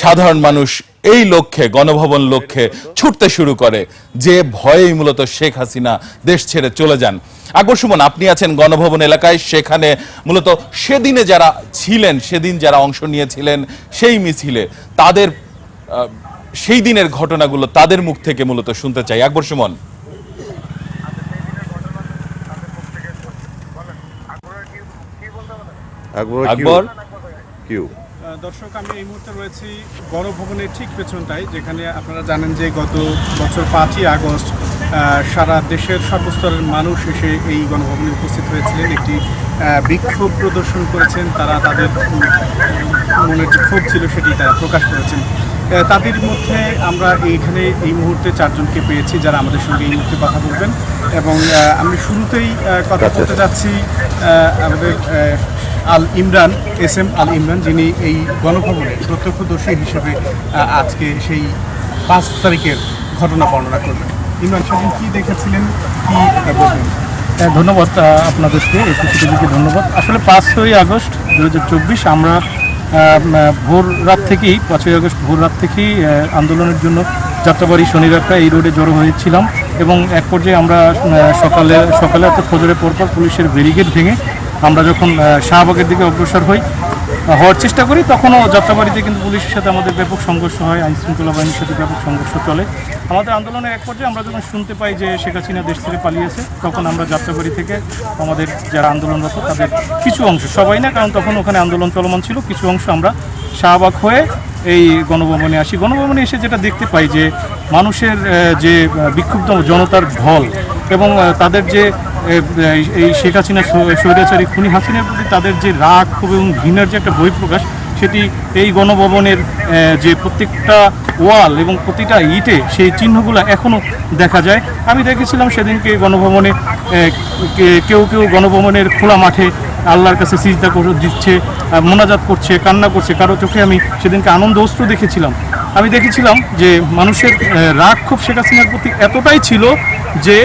সাধারণ মানুষ এই লক্ষ্যে গণভবন লক্ষ্যে ছুটতে শুরু করে। যে ভয়েই মূলত শেখ হাসিনা দেশ ছেড়ে চলে যান। আকবর সুমন আপনি আছেন গণভবন এলাকায় সেখানে মূলত সেদিনে যারা ছিলেন সেদিন যারা অংশ নিয়েছিলেন সেই মিছিলে তাদের সেই দিনের ঘটনাগুলো তাদের মুখ থেকে মূলত শুনতে চাই। আকবর সুমন। আকবর আকবর কিউ। দর্শক আমি এই মুহূর্তে রয়েছি গণভবনের ঠিক পেছনটায় যেখানে আপনারা জানেন যে গত বছর পাঁচই আগস্ট সারা দেশের সর্বস্তরের মানুষ এসে এই গণভবনে উপস্থিত হয়েছিলেন। একটি বিক্ষোভ প্রদর্শন করেছেন তারা তাদের মনের যে ক্ষোভ ছিল সেটি তারা প্রকাশ করেছেন। তাদের মধ্যে আমরা এইখানে এই মুহূর্তে চারজনকে পেয়েছি যারা আমাদের সঙ্গে এই মুহূর্তে কথা বলবেন। এবং আমি শুরুতেই কথা আচ্ছা, বলতে আচ্ছা। যাচ্ছি আমাদের আল ইমরান এস এম আল ইমরান যিনি এই গণভবনের প্রত্যক্ষদর্শী হিসেবে আজকে সেই পাঁচ তারিখের ঘটনা বর্ণনা করবেন। ইমরান সেদিন কী দেখেছিলেন? কি বলবেন? হ্যাঁ, ধন্যবাদ আপনাদেরকে। একুশে টিভিকে ধন্যবাদ। আসলে পাঁচই আগস্ট দু হাজার চব্বিশ আমরা ভোর রাত থেকেই পাঁচই আগস্ট ভোর রাত থেকেই আন্দোলনের জন্য যাত্রাবাড়ি শনিরাত্রা এই রোডে জড়ো হয়েছিলাম এবং এক পর্যায়ে আমরা সকালে সকালে অর্থাৎ ফজরের পরপর পুলিশের ব্যারিকেড ভেঙে আমরা যখন শাহবাগের দিকে অগ্রসর হই হওয়ার চেষ্টা করি, তখনও যাত্রাবাড়িতে কিন্তু পুলিশের সাথে আমাদের ব্যাপক সংঘর্ষ হয়, আইন শৃঙ্খলা বাহিনীর সাথে ব্যাপক সংঘর্ষ চলে। আমাদের আন্দোলনের এক পর্যায়ে আমরা যখন শুনতে পাই যে শেখ হাসিনা দেশ থেকে পালিয়েছে, তখন আমরা যাত্রাবাড়ি থেকে আমাদের যারা আন্দোলনরত, তাদের কিছু অংশ, সবাই না, কারণ তখন ওখানে আন্দোলন চলমান ছিল, কিছু অংশ আমরা শাহবাগ হয়ে এই গণভবনে আসি। গণভবনে এসে যেটা দেখতে পাই যে মানুষের যে বিক্ষুব্ধ জনতার ঢল এবং তাদের যে এই শেখ হাসিনা স্ব- স্বৈরাচারী খুনি হাসিনার প্রতি তাদের যে রাগ ক্ষোভ এবং ঘৃণার যে একটা বহিঃপ্রকাশ সেটি এই গণভবনের যে প্রত্যেকটা ওয়াল এবং প্রতিটা ইটে সেই চিহ্নগুলো এখনও দেখা যায়। আমি দেখেছিলাম সেদিনকে গণভবনে কেউ কেউ গণভবনের খোলা মাঠে আল্লাহর কাছে করে, দিচ্ছে। মোনাজাত করছে, কান্না করছে, কারও চোখে আমি সেদিনকে আনন্দ অস্ত্র দেখেছিলাম। আমি দেখেছিলাম যে মানুষের রাগ খুব শেখ হাসিনার প্রতি এতটাই ছিল যে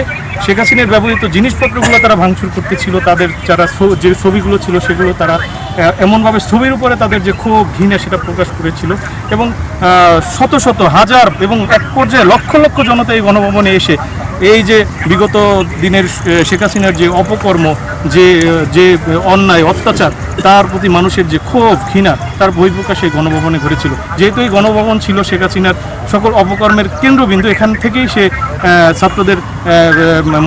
শেখ হাসিনার ব্যবহৃত জিনিসপত্রগুলো তারা ভাঙচুর করতেছিল, তাদের যারা যে ছবিগুলো ছিল সেগুলো তারা এমনভাবে ছবির উপরে তাদের যে ক্ষোভ, ঘৃণা সেটা প্রকাশ করেছিল এবং শত শত হাজার এবং এক পর্যায়ে লক্ষ লক্ষ জনতা এই গণভবনে এসে এই যে বিগত দিনের শেখ হাসিনার যে অপকর্ম যে যে অন্যায়, অত্যাচার, তার প্রতি মানুষের যে ক্ষোভ, ঘৃণা, তার বহিঃপ্রকাশ এই গণভবনে ঘটেছিল। যেহেতু এই গণভবন ছিল শেখ হাসিনার সকল অপকর্মের কেন্দ্রবিন্দু, এখান থেকেই সে ছাত্রদের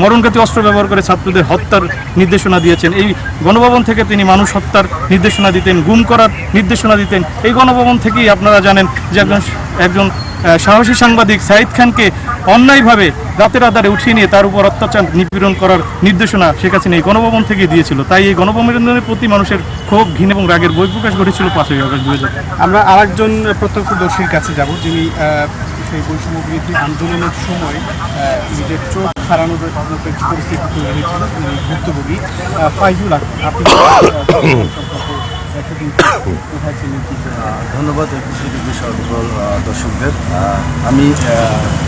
মরণঘাতী অস্ত্র ব্যবহার করে ছাত্রদের হত্যার নির্দেশনা দিয়েছেন। এই গণভবন থেকে তিনি মানুষ হত্যার নির্দেশনা দিতেন, গুম করার নির্দেশনা দিতেন। এই গণভবন থেকেই আপনারা জানেন যে একজন একজন সাহসী সাংবাদিক সাইদ খানকে অন্যায়ভাবে রাতের আধারে উঠিয়ে নিয়ে তার উপর অত্যাচার নিপীড়ন করার নির্দেশনা শেখ হাসিনা এই গণভবন থেকে দিয়েছিল। তাই এই গণভবনের প্রতি মানুষের ক্ষোভ ঘৃণ এবং রাগের বহিঃপ্রকাশ ঘটেছিল পাঁচই আগস্ট দুই আমরা আরেকজন প্রত্যক্ষদর্শীর কাছে যাব যিনি সেই বৈষম্য বিরোধী আন্দোলনের সময় নিজের চোখ হারানোর পরিস্থিতি তৈরি হয়েছিল তিনি ভুক্তভোগী। ফাইজুল আপনি? ধন্যবাদ। একুশে সকল দর্শকদের। আমি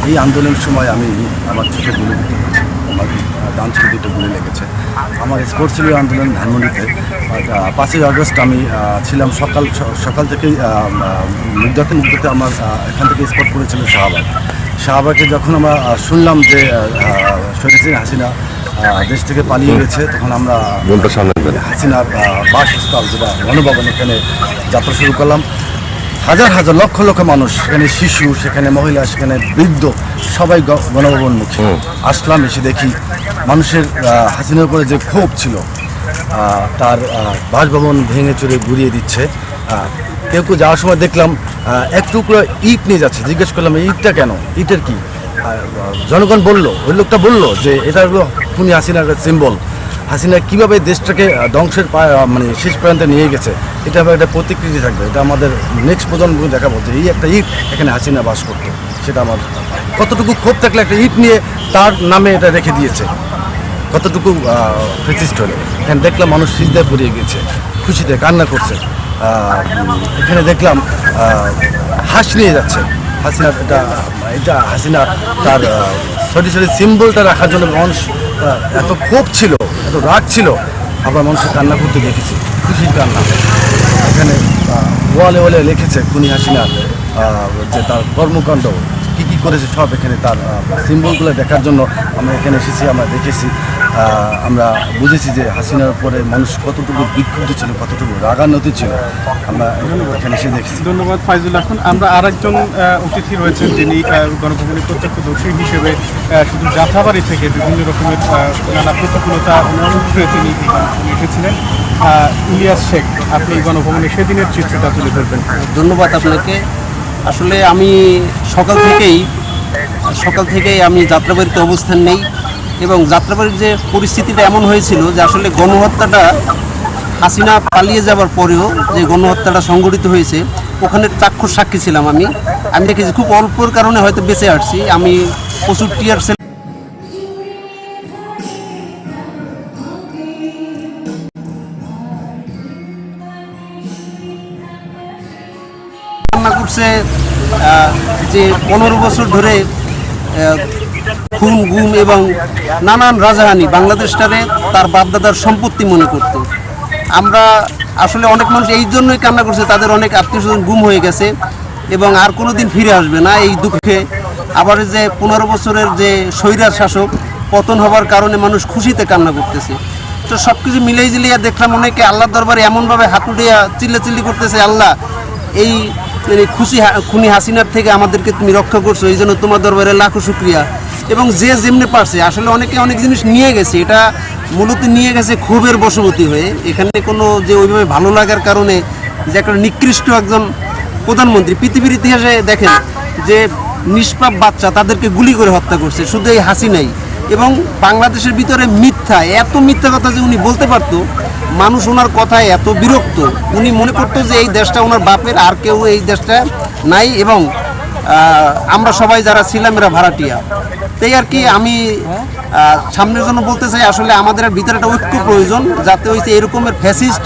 এই আন্দোলনের সময় আমি আমার চোখে গুলি দিতে হয়েছে আমার ডান চোখে দুটো গুলি লেগেছে। আমার স্পোর্টস ছিল আন্দোলন ধানমন্ডিতে। পাঁচই আগস্ট আমি ছিলাম সকাল সকাল থেকেই মুগ্ধাতে মুগ্ধাতে আমার এখান থেকে স্পট করেছিল শাহবাগ। শাহবাগে যখন আমরা শুনলাম যে শরীর হাসিনা দেশ থেকে পালিয়ে গেছে তখন আমরা। হাসিনার বাসস্থল যেটা গণভবন এখানে যাত্রা শুরু করলাম। হাজার হাজার লক্ষ লক্ষ মানুষ সেখানে শিশু সেখানে মহিলা সেখানে বৃদ্ধ সবাই গণভবনমুখী। আসলাম এসে দেখি মানুষের হাসিনার উপরে যে ক্ষোভ ছিল তার বাসভবন ভেঙে চুরে ঘুরিয়ে দিচ্ছে। কেউ কেউ যাওয়ার সময় দেখলাম এক টুকরো ইট নিয়ে যাচ্ছে। জিজ্ঞেস করলাম ইটটা কেন? ইটের কি? জনগণ বলল ওই লোকটা বলল যে এটা হলো খুনি হাসিনার একটা সিম্বল হাসিনা কীভাবে দেশটাকে ধ্বংসের মানে শেষ প্রান্তে নিয়ে গেছে, এটা একটা প্রতিকৃতি থাকবে। এটা আমাদের নেক্সট প্রজন্ম দেখাবো যে এই একটা ইট এখানে হাসিনা বাস করতো, সেটা আমার কতটুকু ক্ষোভ থাকলে একটা ইট নিয়ে তার নামে এটা রেখে দিয়েছে, কতটুকু ফেসিস্ট হলো। এখানে দেখলাম মানুষ সিদ্ধায় পড়িয়ে গেছে খুশিতে কান্না করছে এখানে দেখলাম হাঁস নিয়ে যাচ্ছে। হাসিনা এটা এটা হাসিনা তার সরি সরি সিম্বলটা রাখার জন্য মানুষ এত ক্ষোভ ছিল, এত রাগ ছিল, আমরা মানুষের কান্না করতে দেখেছি, খুশির কান্না। এখানে ওয়ালে ওয়ালে লিখেছে খুনি হাসিনার যে তার কর্মকাণ্ড, কী কী করেছে সব এখানে তার সিম্বলগুলো দেখার জন্য আমরা এখানে এসেছি, আমরা দেখেছি। আমরা বুঝেছি যে হাসিনার উপরে মানুষ কতটুকু বিক্ষুব্ধ ছিল কতটুকু রাগান্বিত ছিল আমরা এখানে এসে দেখেছি। ধন্যবাদ ফাইজুল। এখন আমরা আরেকজন অতিথি রয়েছেন যিনি গণভবনের প্রত্যক্ষদর্শী হিসেবে শুধু যাত্রাবাড়ি থেকে বিভিন্ন রকমের নানা প্রতিকূলতা তিনি এসেছিলেন। ইলিয়াস শেখ আপনি গণভবনে সেদিনের চিত্রটা তুলে ধরবেন। ধন্যবাদ আপনাকে। আসলে আমি সকাল থেকেই সকাল থেকেই আমি যাত্রাবাড়িতে অবস্থান নেই। এবং যাত্রাবাড়ির যে পরিস্থিতিটা এমন হয়েছিল যে আসলে গণহত্যাটা হাসিনা পালিয়ে যাবার পরেও যে গণহত্যাটা সংঘটিত হয়েছে, ওখানে চাক্ষুষ সাক্ষী ছিলাম আমি। আমি দেখেছি খুব অল্পর কারণে হয়তো বেঁচে আসছি। আমি প্রচুর টিয়ার সেল করছে যে পনেরো বছর ধরে খুন, গুম এবং নানান রাজাহানি বাংলাদেশটারে তার বাপদাদার সম্পত্তি মনে করত। আমরা আসলে অনেক মানুষ এই জন্যই কান্না করছে, তাদের অনেক আত্মীয় স্বজন গুম হয়ে গেছে এবং আর কোনো দিন ফিরে আসবে না এই দুঃখে। আবার যে পনেরো বছরের যে স্বৈরার শাসক, পতন হবার কারণে মানুষ খুশিতে কান্না করতেছে। তো সব কিছু মিলেই জিলিয়া দেখলাম অনেকে আল্লাহর দরবারে এমনভাবে হাতুড়িয়া চিল্লা চিল্লি করতেছে, আল্লাহ, এই মানে খুশি খুনি হাসিনার থেকে আমাদেরকে তুমি রক্ষা করছ, এই জন্য তোমার দরবারে লাখো শুক্রিয়া। এবং যে যেমনি পারছে, আসলে অনেকে অনেক জিনিস নিয়ে গেছে, এটা মূলত নিয়ে গেছে ক্ষোভের বশবর্তী হয়ে। এখানে কোনো যে ওইভাবে ভালো লাগার কারণে যে একটা নিকৃষ্ট একজন প্রধানমন্ত্রী, পৃথিবীর ইতিহাসে দেখেন যে নিষ্পাপ বাচ্চা তাদেরকে গুলি করে হত্যা করছে, শুধু এই হাসি নাই। এবং বাংলাদেশের ভিতরে মিথ্যা, এত মিথ্যা কথা যে উনি বলতে পারতো, মানুষ ওনার কথায় এত বিরক্ত। উনি মনে করতো যে এই দেশটা ওনার বাপের, আর কেউ এই দেশটা নাই এবং আমরা সবাই যারা ছিলাম এরা ভাড়াটিয়া। তাই আর কি আমি সামনের জন্য বলতে চাই আসলে আমাদের ভিতরে একটা ঐক্য প্রয়োজন যাতে হয়েছে এরকমের ফ্যাসিস্ট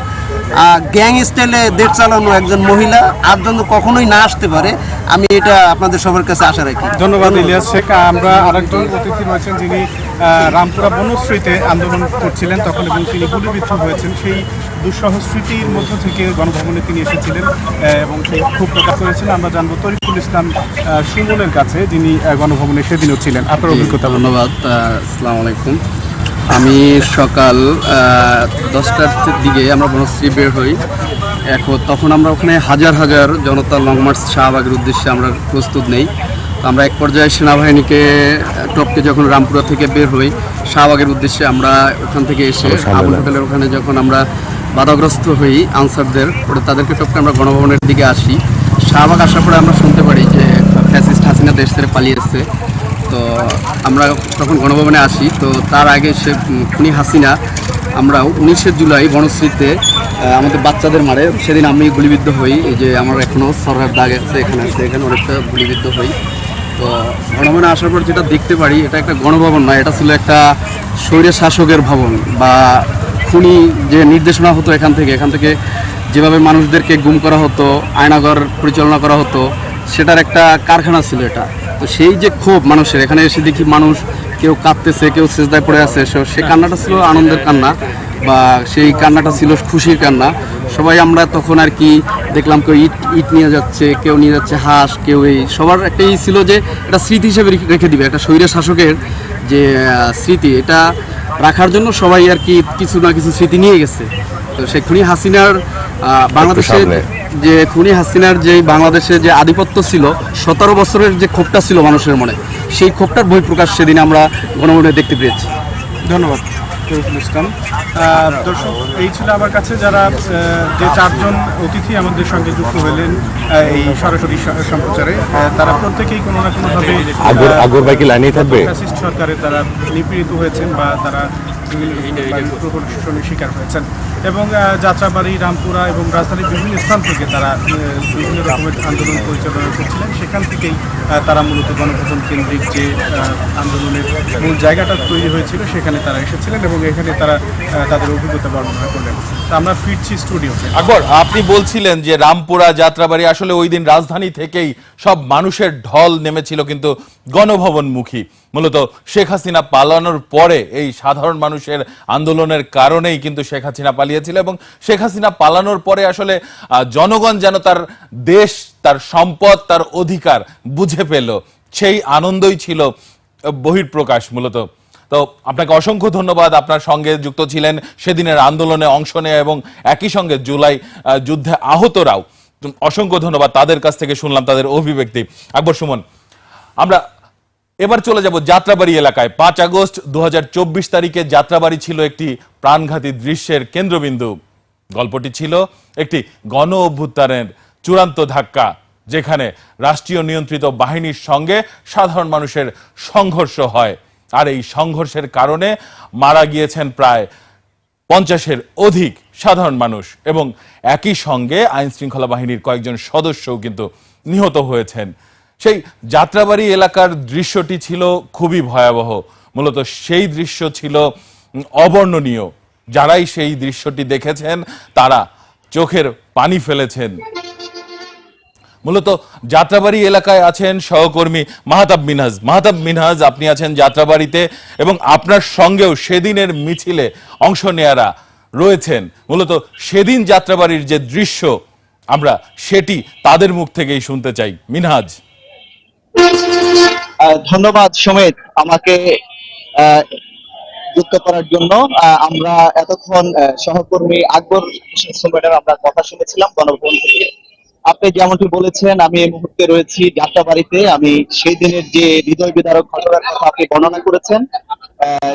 গ্যাং স্টাইলে দেড় চালানো একজন মহিলা আর জন্য কখনোই না আসতে পারে। আমি এটা আপনাদের সবার কাছে আশা রাখি। ধন্যবাদ। ইলিয়াস শেখ। আমরা আরেকজন অতিথি রয়েছেন যিনি রামপুরা বনশ্রীতে আন্দোলন করছিলেন তখন এবং তিনি গুলিবিদ্ধ হয়েছেন। সেই দুঃসহ স্মৃতির মধ্য থেকে গণভবনে তিনি এসেছিলেন এবং সেই ক্ষোভ প্রকাশ করেছিলেন আমরা জানব তরিকুল ইসলাম সুমনের কাছে যিনি গণভবনে সেদিনও ছিলেন। আপনার অভিজ্ঞতা ধন্যবাদ আসসালামু আলাইকুম। আমি সকাল দশটার দিকে আমরা বনশ্রী বের হই। এখন তখন আমরা ওখানে হাজার হাজার জনতা লং মার্চ শাহবাগের উদ্দেশ্যে আমরা প্রস্তুত নেই। আমরা এক পর্যায়ে সেনাবাহিনীকে টপকে যখন রামপুরা থেকে বের হই শাহবাগের উদ্দেশ্যে আমরা ওখান থেকে এসে আবুল হোটেলের ওখানে যখন আমরা বাধাগ্রস্ত হই আনসারদের ওটা তাদেরকে টপকে আমরা গণভবনের দিকে আসি। শাহবাগ আসার পরে আমরা শুনতে পারি যে ফ্যাসিস্ট হাসিনা দেশ ছেড়ে পালিয়ে এসছে। তো আমরা তখন গণভবনে আসি। তো তার আগে সে খুনি হাসিনা আমরা উনিশে জুলাই বনশ্রীতে আমাদের বাচ্চাদের মারে। সেদিন আমি গুলিবিদ্ধ হই। এই যে আমার এখনও সরার দাগ আছে এখানে আছে এখানে অনেকটা গুলিবিদ্ধ হই। তো গণভবনে আসার পর যেটা দেখতে পারি, এটা একটা গণভবন নয়, এটা ছিল একটা স্বৈর শাসকের ভবন বা খুনি যে নির্দেশনা হতো এখান থেকে এখান থেকে যেভাবে মানুষদেরকে গুম করা হতো আয়নাগর পরিচালনা করা হতো, সেটার একটা কারখানা ছিল এটা। তো সেই যে ক্ষোভ মানুষের, এখানে এসে দেখি মানুষ কেউ কাঁদতেছে, কেউ সেজদায় পড়ে আছে সে কান্নাটা ছিল আনন্দের কান্না। বা সেই কান্নাটা ছিল খুশির কান্না। সবাই আমরা তখন আর কি দেখলাম কেউ ইট ইট নিয়ে যাচ্ছে কেউ নিয়ে যাচ্ছে হাঁস কেউ এই সবার একটাই ছিল যে এটা স্মৃতি হিসেবে রেখে- দিবে একটা স্বৈর শাসকের যে স্মৃতি এটা রাখার জন্য সবাই আর কি কিছু না কিছু স্মৃতি নিয়ে গেছে। তো সেই খুনি হাসিনার বাংলাদেশের যে খুনি হাসিনার যে বাংলাদেশে যে আধিপত্য ছিল সতেরো বছরের যে ক্ষোভটা ছিল মানুষের মনে সেই ক্ষোভটার বহিঃপ্রকাশ সেদিন আমরা গণমনে দেখতে পেয়েছি। ধন্যবাদ। তরিকুল ইসলাম দর্শক এই ছিল আমার কাছে যারা যে চারজন অতিথি আমাদের সঙ্গে যুক্ত হলেন এই সরাসরি সম্প্রচারে তারা প্রত্যেকেই কোনো না কোনোভাবে আগর আগর লাইনেই থাকবে? সরকারে তারা নিপীড়িত হয়েছেন বা তারা প্রহসনের শিকার হয়েছেন। এবং যাত্রাবাড়ি রামপুরা এবং রাজধানীর বিভিন্ন স্থান থেকে তারা বিভিন্ন রকমের আন্দোলন পরিচালনা করছিলেন। সেখান থেকেই তারা মূলত গণভবন কেন্দ্রিক যে আন্দোলনের মূল জায়গাটা তৈরি হয়েছিল সেখানে তারা এসেছিলেন এবং এখানে তারা তাদের অভিজ্ঞতা বর্ণনা করলেন। আমরা ফিরছি স্টুডিওতে। আকবর আপনি বলছিলেন যে রামপুরা যাত্রাবাড়ি আসলে ওই দিন রাজধানী থেকেই সব মানুষের ঢল নেমেছিল কিন্তু গণভবনমুখী। মূলত শেখ হাসিনা পালানোর পরে এই সাধারণ মানুষের আন্দোলনের কারণেই কিন্তু শেখ হাসিনা পালিয়েছিল এবং শেখ হাসিনা পালানোর পরে আসলে জনগণ যেন তার দেশ তার সম্পদ তার অধিকার বুঝে পেল। সেই আনন্দই ছিল আহ, বহিঃপ্রকাশ মূলত। তো আপনাকে অসংখ্য ধন্যবাদ। আপনার সঙ্গে যুক্ত ছিলেন সেদিনের আন্দোলনে অংশ নেয় এবং একই সঙ্গে জুলাই যুদ্ধে আহতরাও। অসংখ্য ধন্যবাদ তাদের কাছ থেকে শুনলাম তাদের অভিব্যক্তি। আকবর সুমন, আমরা এবার চলে যাব যাত্রাবাড়ি এলাকায়। পাঁচ আগস্ট দু হাজার চব্বিশ তারিখে যাত্রাবাড়ি ছিল একটি প্রাণঘাতী দৃশ্যের কেন্দ্রবিন্দু। গল্পটি ছিল একটি গণ অভ্যুত্থানের চূড়ান্ত ধাক্কা, যেখানে রাষ্ট্রীয় নিয়ন্ত্রিত বাহিনীর সঙ্গে সাধারণ মানুষের সংঘর্ষ হয়। আর এই সংঘর্ষের কারণে মারা গিয়েছেন প্রায় পঞ্চাশের অধিক সাধারণ মানুষ এবং একই সঙ্গে আইন শৃঙ্খলা বাহিনীর কয়েকজন সদস্যও কিন্তু নিহত হয়েছেন। সেই যাত্রাবাড়ি এলাকার দৃশ্যটি ছিল খুবই ভয়াবহ। মূলত সেই দৃশ্য ছিল অবর্ণনীয়। যারাই সেই দৃশ্যটি দেখেছেন, তারা চোখের পানি ফেলেছেন। মূলত যাত্রাবাড়ি এলাকায় আছেন সহকর্মী মাহাতাব মিনহাজ। মাহাতাব মিনহাজ, আপনি আছেন যাত্রাবাড়িতে এবং আপনার সঙ্গেও সেদিনের মিছিলে অংশ নেয়ারা রয়েছেন। মূলত সেদিন যাত্রাবাড়ির যে দৃশ্য, আমরা সেটি তাদের মুখ থেকেই শুনতে চাই। মিনহাজ। ধন্যবাদ সমেত আমাকে যুক্ত করার জন্য। আমরা এতক্ষণ সহকর্মী আকবর আমরা কথা শুনেছিলাম গণভবন থেকে। আপনি যেমনটি বলেছেন, আমি এই মুহূর্তে রয়েছি যাত্রাবাড়িতে। আমি সেই দিনের যে হৃদয় বিদারক ঘটনার কথা আপনি বর্ণনা করেছেন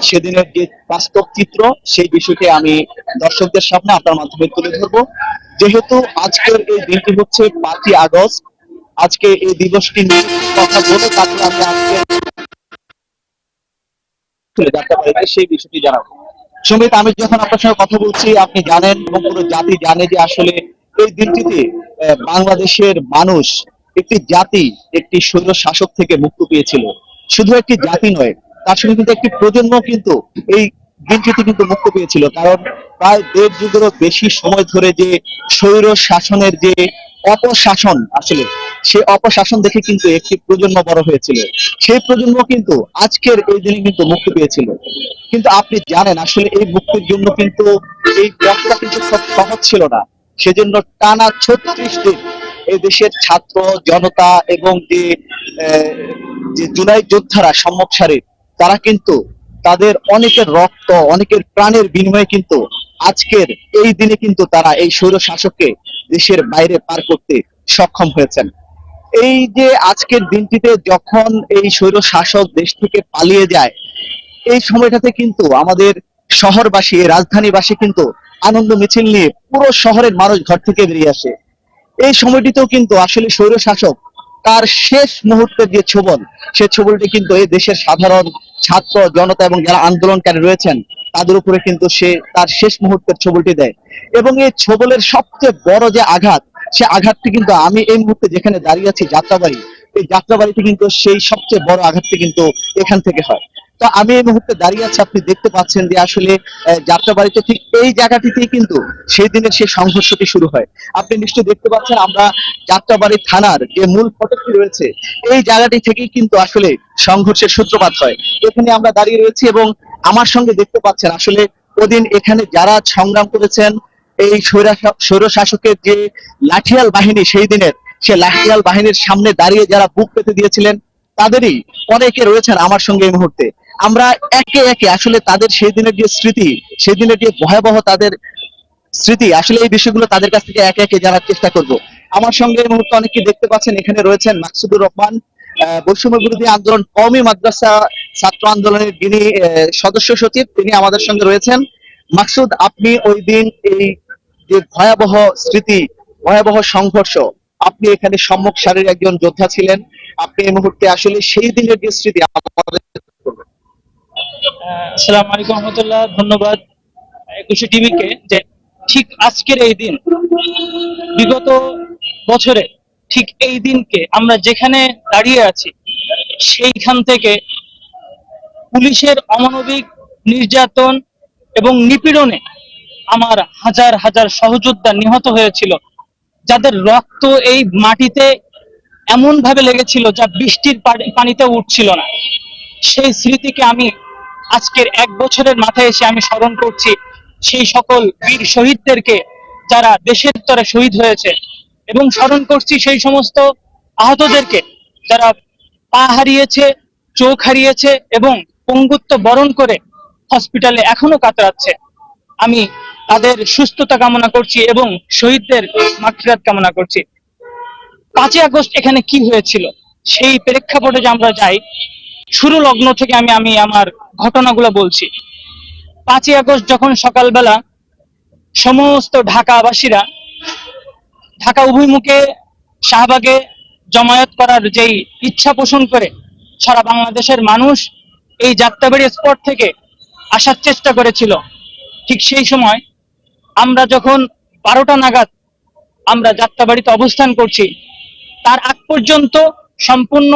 সেদিনের যে বাস্তব চিত্র, সেই বিষয়টি আমি দর্শকদের সামনে আপনার মাধ্যমে তুলে ধরবো। যেহেতু আজকের এই দিনটি হচ্ছে পাঁচই আগস্ট, আজকে এই দিবসটি নিয়ে কথা বলে তারপরে আমি আজকে যাত্রা বাড়িতে সেই বিষয়টি জানাব। সুমিত, আমি যখন আপনার সঙ্গে কথা বলছি, আপনি জানেন এবং পুরো জাতি জানে যে আসলে এই দিনটিতে বাংলাদেশের মানুষ একটি জাতি, একটি স্বৈর শাসক থেকে মুক্তি পেয়েছিল। শুধু একটি জাতি নয়, তার সঙ্গে কিন্তু একটি প্রজন্ম কিন্তু এই দিনটিতে কিন্তু মুক্তি পেয়েছিল। কারণ প্রায় দেড় যুগেরও বেশি সময় ধরে যে স্বৈর শাসনের যে অপশাসন আসলে, সে অপশাসন দেখে কিন্তু একটি প্রজন্ম বড় হয়েছিল। সেই প্রজন্ম কিন্তু আজকের এই দিনে কিন্তু মুক্তি পেয়েছিল। কিন্তু আপনি জানেন, আসলে এই মুক্তির জন্য কিন্তু এই পথটা কিন্তু সব সহজ ছিল না। সেজন্য টানা ছত্রিশ দিন এই দেশের ছাত্র, জনতা এবং যে যে জুলাই যোদ্ধারা, সম্মুখ সারির, তারা কিন্তু তাদের অনেকের রক্ত, অনেকের প্রাণের বিনিময়ে কিন্তু আজকের এই দিনে কিন্তু তারা এই স্বৈর শাসককে দেশের বাইরে পার করতে সক্ষম হয়েছেন। এই যে আজকের দিনটিতে যখন এই স্বৈর শাসক দেশ থেকে পালিয়ে যায়, এই সময়টাতে কিন্তু আমাদের শহরবাসী, রাজধানীবাসী কিন্তু আনন্দ মিছিল নিয়ে পুরো শহরের মানুষ ঘর থেকে বেরিয়ে আসে। এই সময়টিতেও কিন্তু আসলে স্বৈর শাসক তার শেষ মুহূর্তের যে ছবল, সে ছবলটি কিন্তু এই দেশের সাধারণ ছাত্র, জনতা এবং যারা আন্দোলনকারী রয়েছেন, তাদের উপরে কিন্তু সে তার শেষ মুহূর্তের ছবলটি দেয়। এবং এই ছবলের সবচেয়ে বড় যে আঘাত, সে আঘাতটি কিন্তু আমি এই মুহূর্তে যেখানে দাঁড়িয়ে আছি, যাত্রাবাড়ি, এই যাত্রাবাড়িতে কিন্তু সেই সবচেয়ে বড় আঘাতটি কিন্তু এখান থেকে হয়। তো আমি এই মুহূর্তে দাঁড়িয়ে আছি, আপনি দেখতে পাচ্ছেন যে আসলে যাত্রাবাড়িতে ঠিক এই জায়গাটিতেই কিন্তু সেই দিনের সেই সংঘর্ষটি শুরু হয়। আপনি নিশ্চয়ই দেখতে পাচ্ছেন আমরা যাত্রাবাড়ি থানার যে মূল ফটকটি রয়েছে, এই জায়গাটি থেকেই কিন্তু আসলে সংঘর্ষের সূত্রপাত হয়। এখানে আমরা দাঁড়িয়ে রয়েছি এবং আমার সঙ্গে দেখতে পাচ্ছেন আসলে ওদিন এখানে যারা সংগ্রাম করেছেন, এই স্বৈর শাসকের যে লাঠিয়াল বাহিনী, সেই দিনের সে লাঠিয়াল বাহিনীর সামনে দাঁড়িয়ে যারা বুক পেতে দিয়েছিলেন, তাদেরই অনেকে রয়েছেন আমার সঙ্গে এই মুহূর্তে। আমরা একে একে আসলে তাদের সেই দিনের যে স্মৃতি, সেই দিনের যে ভয়াবহ তাদের স্মৃতি, আসলে এই বিষয়গুলো তাদের কাছ থেকে একে একে জানার চেষ্টা করব আমার সঙ্গে এই মুহূর্তে অনেকে দেখতে পাচ্ছেন, এখানে রয়েছেন মাকসুদুর রহমান বৈষম্য বিরোধী আন্দোলন কওমি মাদ্রাসা ছাত্র আন্দোলনের যিনি সদস্য সচিব, তিনি আমাদের সঙ্গে রয়েছেন মাকসুদ, আপনি ওই দিন এই যে ভয়াবহ স্মৃতি, ভয়াবহ সংঘর্ষ, আপনি এখানে সম্মুখ সারির একজন যোদ্ধা ছিলেন আপনি এই মুহূর্তে আসলে সেই দিনের যে স্মৃতি, আমাদের। আসসালামু আলাইকুম রহমতুল্লাহ, ধন্যবাদ একুশে টিভিকে যে ঠিক আজকের এই দিন, বিগত বছরে ঠিক এই দিনকে আমরা যেখানে দাঁড়িয়ে আছি, সেইখান থেকে পুলিশের অমানবিক নির্যাতন এবং নিপীড়নে আমার হাজার হাজার সহযোদ্ধা নিহত হয়েছিল, যাদের রক্ত এই মাটিতে এমন ভাবে লেগেছিল যা বৃষ্টির পানিতে উঠছিল না। সেই স্মৃতিকে আমি আজকের এক বছরের মাথায় এসে আমি স্মরণ করছি সেই সকল বীর শহীদদেরকে যারা দেশের তরে শহীদ হয়েছে। এবং স্মরণ করছি সেই সমস্ত আহতদেরকে যারা পা হারিয়েছে, চোখ হারিয়েছে এবং পঙ্গুত্ব বরণ করে হসপিটালে এখনও কাতরাচ্ছে। আমি তাদের সুস্থতা কামনা করছি এবং শহীদদের মাগফিরাত কামনা করছি। পাঁচই আগস্ট এখানে কি হয়েছিল? সেই প্রেক্ষাপটে যে আমরা যাই শুরু লগ্ন থেকে আমি আমি আমার ঘটনাগুলো বলছি। পাঁচই আগস্ট যখন সকালবেলা সমস্ত ঢাকাবাসীরা, ঢাকা অভিমুখে শাহবাগে জমায়েত করার যেই ইচ্ছা পোষণ করে, সারা বাংলাদেশের মানুষ এই যাত্রাবাড়ি স্পট থেকে আসার চেষ্টা করেছিল। ঠিক সেই সময় আমরা যখন বারোটা নাগাদ আমরা যাত্রাবাড়িতে অবস্থান করছি, তার আগ পর্যন্ত সম্পূর্ণ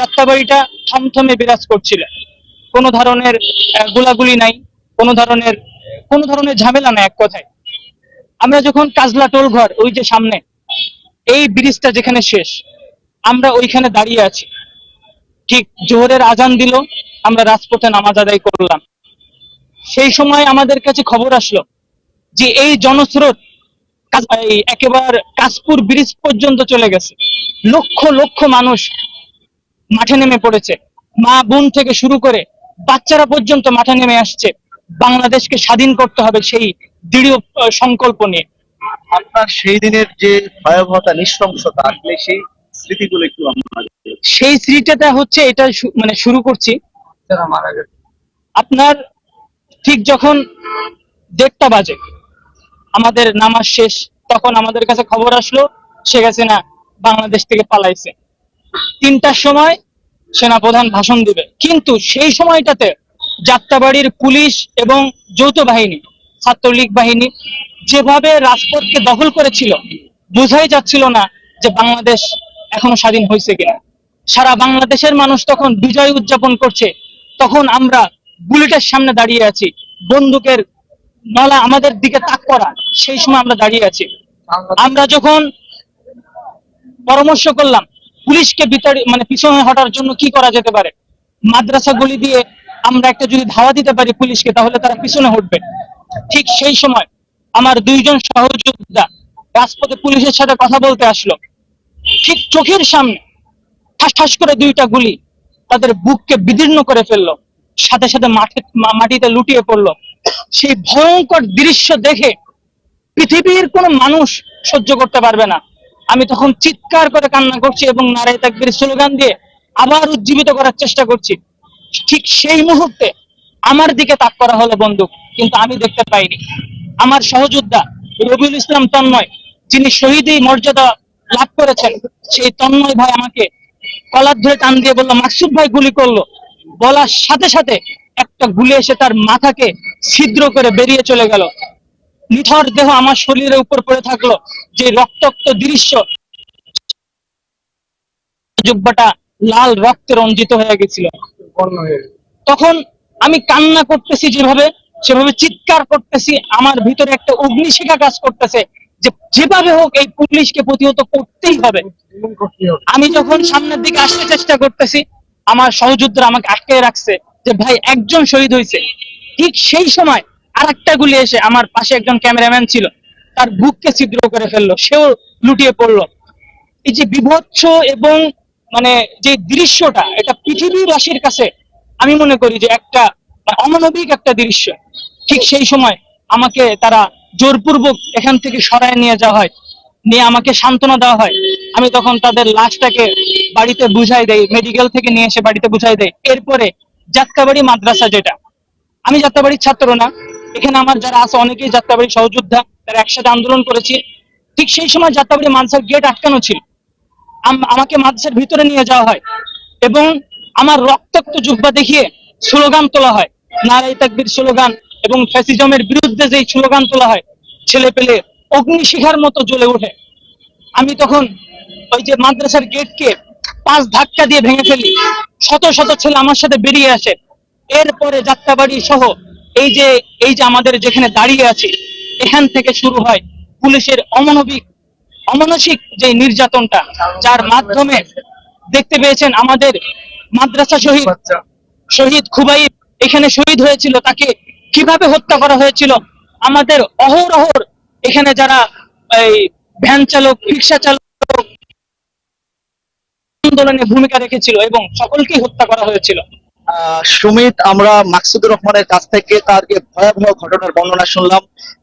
যাত্রাবাড়িটা থমথমে বিরাজ করছিল কোনো ধরনের গোলাগুলি নাই, কোনো ধরনের কোনো ধরনের ঝামেলা নাই এক কথায়। আমরা যখন কাজলা টোল ঘর, ওই যে সামনে, এই ব্রিজটা যেখানে শেষ, আমরা ওইখানে দাঁড়িয়ে আছি। ঠিক জোহরের আজান দিল, আমরা রাজপথে নামাজ আদায় করলাম। সেই সময় আমাদের কাছে খবর আসলো যে এই জনস্রোত একেবারে কাশপুর ব্রিজ পর্যন্ত চলে গেছে। লক্ষ লক্ষ মানুষ মাঠে নেমে পড়েছে। মা বোন থেকে শুরু করে বাচ্চারা পর্যন্ত মাঠে নেমে আসছে। বাংলাদেশকে স্বাধীন করতে হবে সেই দৃঢ় সংকল্প নিয়ে। আপনার সেই দিনের যে ভয়াবহতা নৃশংসতা আসলে সেই স্মৃতিগুলো একটু সেই স্মৃতিটা হচ্ছে এটা মানে শুরু করছি। আপনার ঠিক যখন দেড়টা বাজে আমাদের নামাজ শেষ তখন আমাদের কাছে খবর আসলো শেখ হাসিনা বাংলাদেশ থেকে পালাইছে। তিনটার সময় সেনাপ্রধান ভাষণ দিবে। কিন্তু সেই সময়টাতে যাত্রাবাড়ির পুলিশ এবং যৌথ বাহিনী, ছাত্রলীগ বাহিনী যেভাবে রাজপথকে দখল করেছিল, বোঝাই যাচ্ছিল না যে বাংলাদেশ এখনও স্বাধীন হয়েছে কিনা। সারা বাংলাদেশের মানুষ তখন বিজয় উদযাপন করছে, তখন আমরা বুলেটের সামনে দাঁড়িয়ে আছি, বন্দুকের নলা আমাদের দিকে তাক করা, সেই সময় আমরা দাঁড়িয়ে আছি। আমরা যখন পরামর্শ করলাম পুলিশকে ভিতরে মানে পিছনে হটার জন্য কি করা যেতে পারে? মাদ্রাসা গলি দিয়ে আমরা একটা যদি ধাওয়া দিতে পারি পুলিশকে, তাহলে তারা পিছনে হটবে। ঠিক সেই সময় আমার দুইজন সহযোদ্ধা রাজপথে পুলিশের সাথে কথা বলতে আসলো। ঠিক চোখের সামনে ঠাস ঠাস করে দুইটা গুলি তাদের বুককে বিদীর্ণ করে ফেলল, সাথে সাথে মাঠে মাটিতে লুটিয়ে পড়ল। সেই ভয়ঙ্কর দৃশ্য দেখে পৃথিবীর কোনো মানুষ সহ্য করতে পারবে না। আমি তখন চিৎকার করে কান্না করছি এবং নারায় তাকবীর স্লোগান দিয়ে আবার উজ্জীবিত করার চেষ্টা করছি। ঠিক সেই মুহূর্তে আমার দিকে তাক করা হলো বন্দুক, কিন্তু আমি দেখতে পাইনি। আমার সহযোদ্ধা রবিউল ইসলাম তন্ময়, যিনি শহীদই মর্যাদা লাভ করেছেন, সেই তন্ময় ভাই আমাকে কলার ধরে টান দিয়ে বলল মাকসুদ ভাই গুলি করল। বলার সাথে সাথে একটা গুলি এসে তার মাথাকে ছিদ্র করে বেরিয়ে চলে গেল। নিথর দেহ আমার শরীরের উপর পড়ে থাকল, যে রক্তাক্ত দৃশ্য, জুব্বাটা লাল রক্তে রঞ্জিত হয়ে গেছিল। তখন আমি কান্না করতেছি যেভাবে, সেভাবে চিৎকার করতেছি, আমার ভিতরে একটা অগ্নিশিখা কাজ করতেছে, যে যেভাবে হোক এই পুলিশকে প্রতিহত করতেই হবে। আমি যখন সামনের দিকে আসতে চেষ্টা করতেছি, আমার সহযোদ্ধারা আমাকে আটকে রাখছে, যে ভাই একজন শহীদ হয়েছে। ঠিক সেই সময় আর একটা গুলি এসে আমার পাশে একজন ক্যামেরাম্যান ছিল। তার বুককে ছিদ্র করে ফেলল, সেও লুটিয়ে পড়ল। এই যে বিভৎস এবং মানে যে দৃশ্যটা, এটা পৃথিবীবাসীর কাছে আমি মনে করি যে একটা মানে অমানবিক একটা দৃশ্য। ঠিক সেই সময় আমাকে তারা জোরপূর্বক এখান থেকে সরায় নিয়ে যাওয়া হয়, নিয়ে আমাকে সান্ত্বনা দেওয়া হয়। আমি তখন তাদের লাশটাকে বাড়িতে বুঝাই দেই, মেডিকেল থেকে নিয়ে এসে বাড়িতে বুঝাই দেয় এরপরে যাত্রাবাড়ি মাদ্রাসা যেটা। আমি যাত্রাবাড়ির ছাত্র না এখানে আমার যারা আছে, অনেকেই যাত্রাবাড়ির সহযোদ্ধা, তারা একসাথে আন্দোলন করেছি। ঠিক সেই সময় যাত্রাবাড়ি মাদ্রাসার গেট আটকানো ছিল। আমাকে মাদ্রাসার ভিতরে নিয়ে যাওয়া হয় এবং আমার রক্তাক্ত জুব্বা দেখিয়ে স্লোগান তোলা হয়, নারাই তাকবীর স্লোগান এবং ফ্যাসিজমের বিরুদ্ধে যেই স্লোগান তোলা হয়, ছেলে পেলে অগ্নিশিখার মতো জ্বলে ওঠে। আমি তখন ওই যে মাদ্রাসার গেটকে পাঁচ ধাক্কা দিয়ে ভেঙে ফেলি। শত শত ছেলে আমার সাথে বেরিয়ে আসে। এরপরে যাত্রাবাড়ি সহ এই যে এই যে আমাদের যেখানে দাঁড়িয়ে আছে এখান থেকে শুরু হয় পুলিশের অমানবিক অমানসিক যে নির্যাতনটা যার মাধ্যমে দেখতে পেয়েছেন আমাদের মাদ্রাসা শহীদ শহীদ খুবাই এখানে শহীদ হয়েছিল তাকে কীভাবে হত্যা করা হয়েছিল? আমাদের অহরহর এখানে যারা এই ভ্যান চালক রিক্সা চালক আন্দোলনে ভূমিকা রেখেছিল এবং সকলকেই হত্যা করা হয়েছিল। সুমিত আমরা মাকসুদুর রহমানের কাছ থেকে তার যে ভয়াবহ ঘটনার বর্ণনা শুনলাম।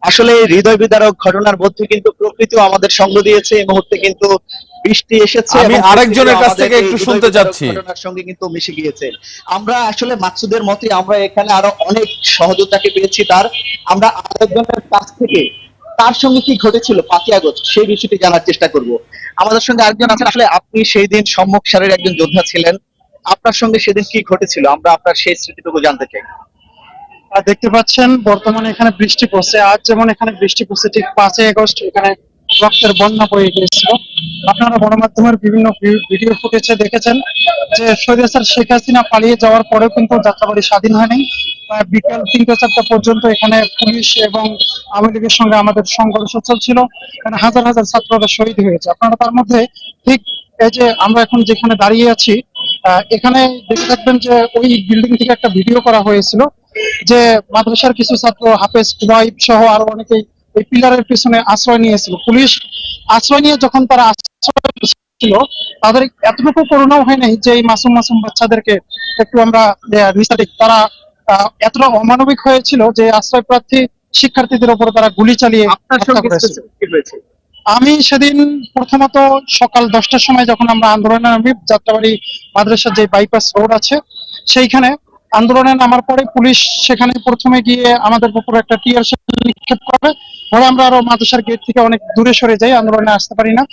আসলে হৃদয় বিদারক ঘটনার মধ্যে কিন্তু প্রকৃতিও আমাদের সঙ্গ দিয়েছে। এই মুহূর্তে কিন্তু বৃষ্টি এসেছে আমি আরেকজনের কাছ থেকে একটু শুনতে চাচ্ছি। ঘটনার সঙ্গে কিন্তু মিশে গিয়েছে। আমরা আসলে মাকসুদের মতে আমরা এখানে আরও অনেক সহযোগিতাকে পেয়েছি তার। আমরা আরেকজনের কাছ থেকে তার সঙ্গে কি ঘটেছিল পাঁচই আগস্ট সেই বিষয়টি জানার চেষ্টা করব। আমাদের সঙ্গে আরেকজন আছেন। আসলে আপনি সেই দিন সম্মুখ সারের একজন যোদ্ধা ছিলেন। আপনার সঙ্গে সেদিন কি ঘটেছিল? আমরা আপনার সেই স্মৃতিটুকু জানতে চাই। দেখতে পাচ্ছেন, বর্তমানে এখানে বৃষ্টি পড়ছে। আজ যেমন এখানে বৃষ্টি পড়ছে, ঠিক পাঁচই আগস্ট এখানে রক্তের বন্যা বয়ে গিয়েছিল। আপনারা গণমাধ্যমের বিভিন্ন ভিডিও ফুটেজে দেখেছেন যে সৈরাসার শেখ হাসিনা পালিয়ে যাওয়ার পরেও কিন্তু যাত্রাবাড়ি স্বাধীন হয়নি। বিকাল তিনটা চারটা পর্যন্ত এখানে পুলিশ এবং আওয়ামী লীগের সঙ্গে আমাদের সংঘর্ষ চলছিল। এখানে হাজার হাজার ছাত্ররা শহীদ হয়েছে। আপনারা তার মধ্যে ঠিক এই যে আমরা এখন যেখানে দাঁড়িয়ে আছি এখানে দেখে থাকবেন যে ওই বিল্ডিং থেকে একটা ভিডিও করা হয়েছিল যে মাদ্রাসার কিছু ছাত্র হাফেজ কুবাইব সহ আরও অনেকেই এই পিলারের পিছনে আশ্রয় নিয়েছিল। পুলিশ আশ্রয় নিয়ে যখন তারা আশ্রয় ছিল তাদের এতটুকু করোনাও হয় নাই যে এই মাসুম মাসুম বাচ্চাদেরকে একটু আমরা আহ, তারা আহ, এতটা অমানবিক হয়েছিল যে আশ্রয় প্রার্থী শিক্ষার্থীদের উপর তারা গুলি চালিয়ে হত্যা সঙ্গে আমি সেদিন প্রথমত সকাল দশটার সময় যখন আমরা আন্দোলনে নামি, যাত্রাবাড়ি মাদ্রাসার যে বাইপাস রোড আছে, সেইখানে আন্দোলনে নামার পরে পুলিশ সেখানে প্রথমে গিয়ে আমাদের উপর একটা টিয়ার নিক্ষেপ করে। পরে আমরা আরও মাদ্রাসার গেট থেকে অনেক দূরে সরে যাই, আন্দোলনে আসতে পারি না।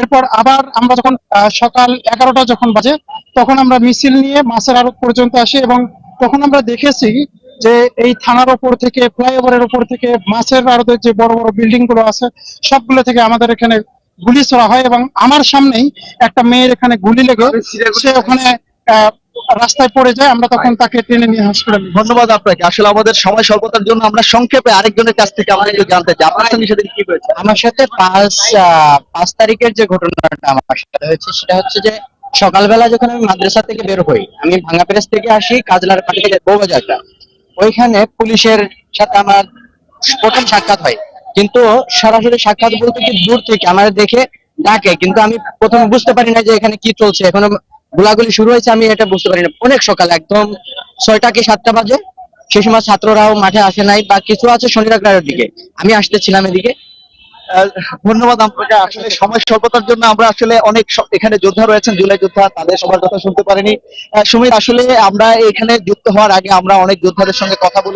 এরপর আবার আমরা যখন সকাল এগারোটা যখন বাজে, তখন আমরা মিছিল নিয়ে মাছের আড়ত পর্যন্ত আসি এবং তখন আমরা দেখেছি যে এই থানার উপর থেকে ফ্লাইওভারের উপর থেকে মাছের আড়তের যে বড় বড় বিল্ডিংগুলো আছে সবগুলো থেকে আমাদের এখানে গুলি ছোড়া হয় এবং আমার সামনেই একটা মেয়ের এখানে গুলি লেগে সে ওখানে রাস্তায় পড়ে যায়। আমরা তখন তাকে টেনে নিয়ে হসপিটালে ধন্যবাদ আপনাকে। আসলে আমাদের সময় স্বল্পতার জন্য আমরা সংক্ষেপে আরেকজনের কাছ থেকে আমরা একটু জানতে চাই। আপনার সঙ্গে সেদিন কি হয়েছে? আমার সাথে পাঁচ আহ, পাঁচ তারিখের যে ঘটনাটা আমার সাথে হয়েছে সেটা হচ্ছে যে সকালবেলা যখন আমি মাদ্রাসা থেকে বের হই আমি ভাঙ্গা প্রেস থেকে আসি কাজলার থেকে বউবাজারটা ওইখানে পুলিশের সাথে আমার প্রথম সাক্ষাৎ হয়। কিন্তু সরাসরি সাক্ষাৎ বলতে কি দূর থেকে আমার দেখে ডাকে, কিন্তু আমি প্রথমে বুঝতে পারি না যে এখানে কি চলছে। এখনও গোলাগুলি শুরু হয়েছে, আমি এটা বুঝতে পারি না। অনেক সকাল, একদম ছয়টা কি সাতটা বাজে? সেই সময় ছাত্ররাও মাঠে আসে নাই, বা কিছু আছে শনি রাখলার দিকে। আমি আসতেছিলাম এদিকে। ধন্যবাদ আপনাকে। আসলে সময় স্বল্পতার জন্য আমরা আসলে অনেক এখানে যোদ্ধা রয়েছেন, জুলাই যোদ্ধা, তাদের সবার কথা শুনতে পারিনি। সুমিত, আসলে আমরা এখানে যুক্ত হওয়ার আগে আমরা অনেক যোদ্ধাদের সঙ্গে কথা বলে